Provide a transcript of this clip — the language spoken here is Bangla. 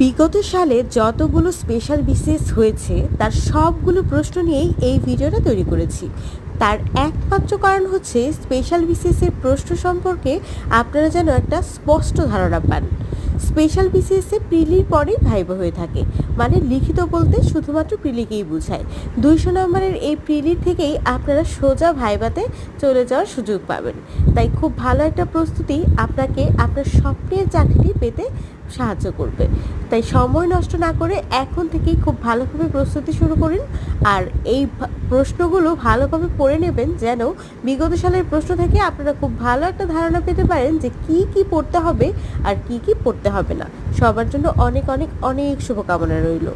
বিগত সালে যতগুলো স্পেশাল বিসিএস হয়েছে, তার সবগুলো প্রশ্ন নিয়েই এই ভিডিওটা তৈরি করেছি। তার একমাত্র কারণ হচ্ছে স্পেশাল বিসিএস এর প্রশ্ন সম্পর্কে আপনারা যেন একটা স্পষ্ট ধারণা পান। স্পেশাল বিসিএস প্রিলির পরেই ভাইবা হয়ে থাকে মানে লিখিত বলতে শুধুমাত্র প্রিলিকেই বোঝায়। দুইশো নম্বরের এই প্রিলির থেকেই আপনারা সোজা ভাইবাতে চলে যাওয়ার সুযোগ পাবেন। তাই খুব ভালো একটা প্রস্তুতি আপনাকে আপনার স্বপ্নের চাকরিটি পেতে সাহায্য করবে। তাই সময় নষ্ট না করে এখন থেকেই খুব ভালোভাবে প্রস্তুতি শুরু করুন আর এই প্রশ্নগুলো ভালোভাবে পড়ে নেবেন যেন বিগত সালের প্রশ্ন থেকে আপনারা খুব ভালো একটা ধারণা পেতে পারেন যে কি কি পড়তে হবে আর কি কি পড়তে হবে না। সবার জন্য অনেক অনেক অনেক শুভকামনা রইল।